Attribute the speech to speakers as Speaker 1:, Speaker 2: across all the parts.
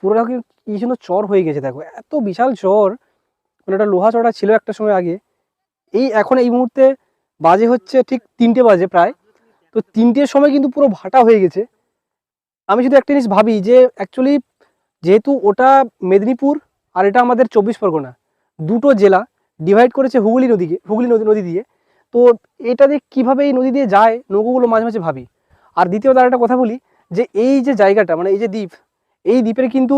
Speaker 1: পুরোটা কি কি সুন্দর চর হয়ে গেছে, দেখো। এত বিশাল চর। মানে একটা লোহা চড়া ছিল একটা সময় আগে। এই এখন এই মুহূর্তে বাজে হচ্ছে ঠিক তিনটে বাজে প্রায়। তো তিনটের সময় কিন্তু পুরো ভাটা হয়ে গেছে। আমি শুধু একটা জিনিস ভাবি যে অ্যাকচুয়ালি যেহেতু ওটা মেদিনীপুর আর এটা আমাদের চব্বিশ পরগনা, দুটো জেলা ডিভাইড করেছে হুগলি নদীকে, হুগলি নদী নদী দিয়ে। তো এটা দিয়ে কীভাবে এই নদী দিয়ে যায়, নৌকোগুলো মাঝে মাঝে ভাবি। আর দ্বিতীয়ত আর একটা কথা বলি যে, এই যে জায়গাটা মানে এই যে দ্বীপ এই দ্বীপের কিন্তু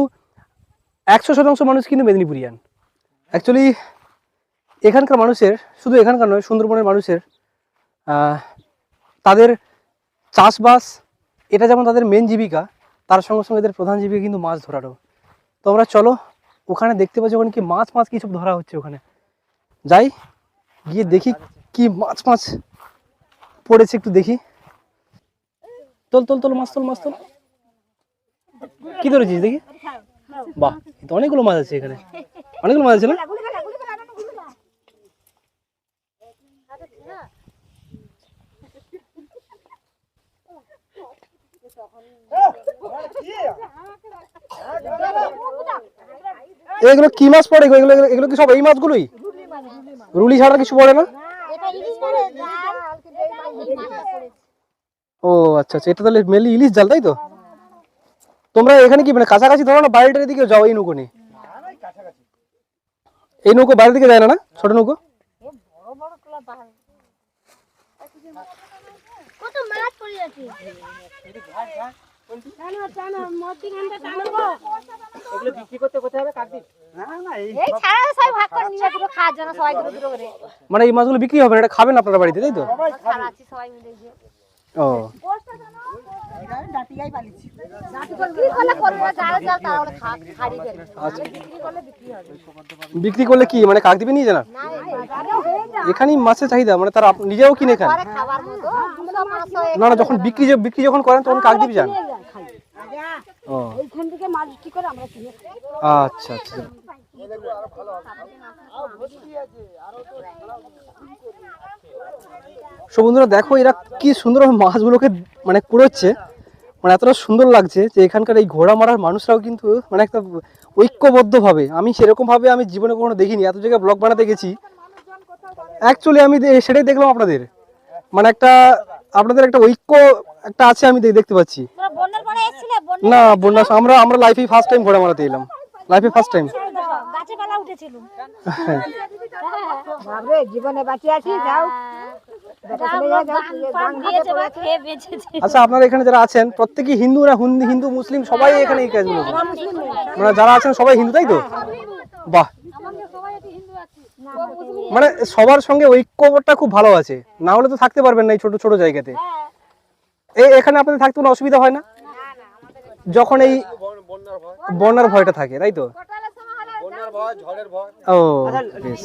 Speaker 1: একশো শতাংশ মানুষ কিন্তু মেদিনীপুরিয়ান। অ্যাকচুয়ালি এখানকার মানুষের, শুধু এখানকার নয়, সুন্দরবনের মানুষের তাদের চাষবাস, এটা যেমন তাদের মেন জীবিকা, তার সঙ্গে সঙ্গে এদের প্রধান জীবিকা কিন্তু মাছ ধরারও। তো আমরা চলো, ওখানে দেখতে পাচ্ছি ওখানে কি মাছ মাছ কিছু ধরা হচ্ছে ওখানে। যাই, গিয়ে দেখি কি মাছ মাছ পড়েছে, একটু দেখি। তোল তোল তোল, মাছ তোল মাছ তোল। কি ধরেছিস দেখি? বাহ তো অনেকগুলো মাছ আছে এখানে। অনেকগুলো মাছ আছে না? এগুলো কি মাছ পড়ে? গো? এগুলো, এগুলো- কি সব এই মাছগুলোই? রুলি ছাড়া কিছু পড়ে না। ও আচ্ছা আচ্ছা এটা তাহলে মেনলি ইলিশ জাল, তাই তো? তোমরা এখানে কি মানে কাছাকাছি ধরো না বাড়িটার দিকে যাও এই নৌকো নিয়ে। এই নৌকো বাড়ির দিকে যায় না না? ছোট নৌকো? মানে এই মাছগুলো বিক্রি হবে না এটা খাবেন আপনারা বাড়িতে তাই তো? ও।
Speaker 2: বিক্রি করলে করবে? জাল জাল তারা ওরা খা- বিক্রি করলে বিক্রি হবে।
Speaker 1: বিক্রি করলে কি? মানে কাক দিবে নিয়ে জানা। এখানেই মাছের চাহিদা মানে তারা নিজেও কিনে খান না না যখন বিক্রি যে- বিক্রি যখন করেন তখন কাক দিবে যান ও।
Speaker 2: এইখান থেকে মাছ বিক্রি করে আমরা কিনে
Speaker 1: আচ্ছা আচ্ছা। সো বন্ধুরা দেখো এরা কি সুন্দর মাছগুলোকে মানে কুড়োচ্ছে। মানে এতটা সুন্দর লাগছে যে এখানকার এই ঘোড়া মারার মানুষরাও কিন্তু মানে একটা ঐক্যবদ্ধভাবে আমি সেরকম ভাবে আমি জীবনে কখনো দেখিনি এত জায়গায় ব্লগ বানাতে গেছি। অ্যাকচুয়ালি আমি সেটাই দেখলাম আপনাদের। মানে একটা আপনাদের একটা ঐক্য একটা আছে আমি দেখতে পাচ্ছি। না বন্যা আমরা আমরা লাইফে ফার্স্ট টাইম ঘোড়া মারাতে এলাম। লাইফে ফার্স্ট টাইম
Speaker 2: গাছে পালা উঠেছিল।
Speaker 3: বাবরে জীবনে বাঁচে আছি যাও।
Speaker 1: আচ্ছা আপনারা এখানে যারা আছেন প্রত্যেকই হিন্দু না হিন্দু হিন্দু মুসলিম সবাই এখানে এই কাজগুলো মানে যারা আছেন সবাই হিন্দু তাই তো? বাহ। মানে সবার সঙ্গে ঐক্যটা খুব ভালো আছে। না হলে তো থাকতে পারবেন না এই ছোট ছোট জায়গাতে। এই এখানে আপনাদের থাকতে কোনো অসুবিধা হয় না? যখন এই বন্যার ভয়টা থাকে তাই তো? ও বেশ।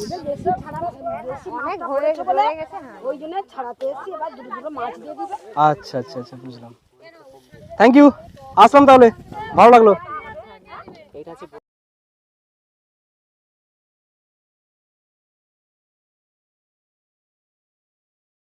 Speaker 2: অনেক ঘুরে ঘুরে গেছে হ্যাঁ
Speaker 3: ওই জন্য ছাড়াতে এসছি এবার দুটো দুটো মাছ দিয়ে দিবে।
Speaker 1: আচ্ছা আচ্ছা আচ্ছা বুঝলাম। থ্যাংক ইউ আসলাম তাহলে। ভালো লাগল।